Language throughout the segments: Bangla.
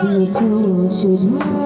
দিয়েছ শুধু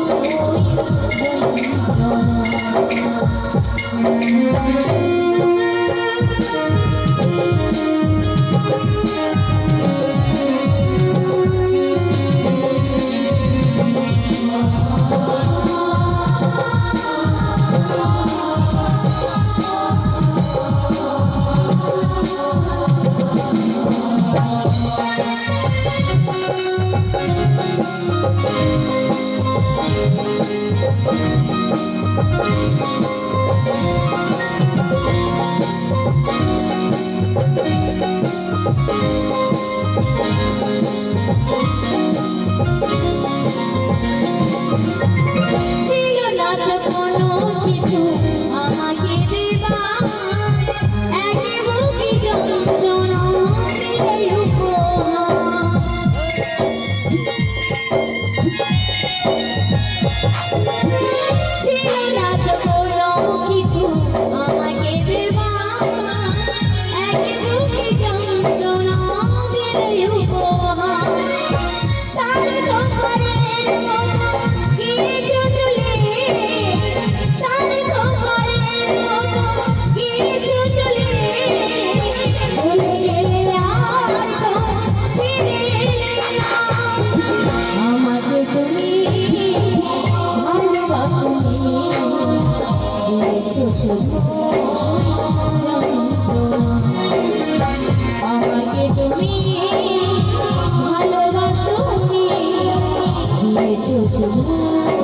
ভালোবাসো কি দিয়েছ শুধু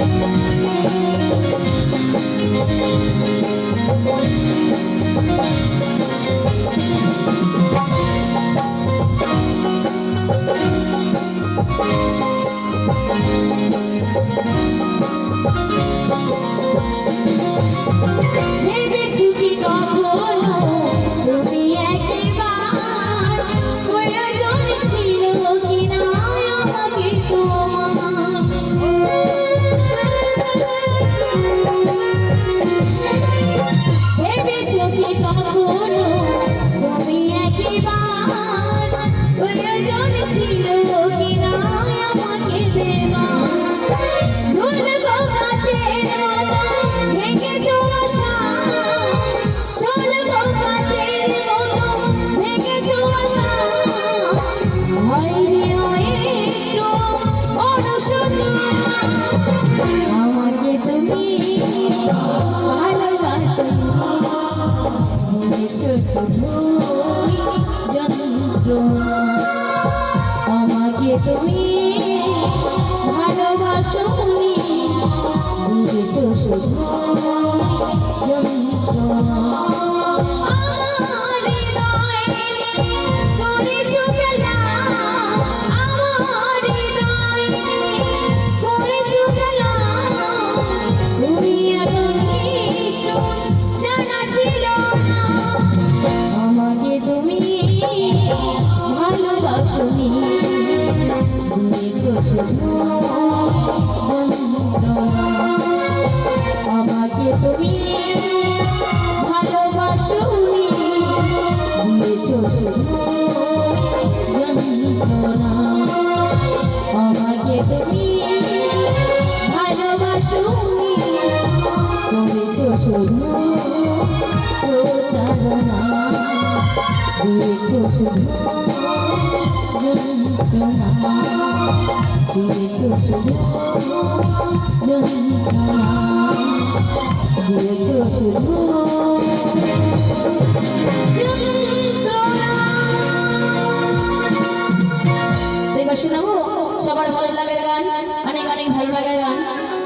Oh. আমাকে তুমি ভালোবাসো দিয়েছ শুধু যন্ত্রণা আমাকে তুমি ভালোবাসো দিয়েছ শুধু প্রতারণা দিয়েছ শুধু সবার ভালো লাগার গান অনেক অনেক ভালো লাগার গান।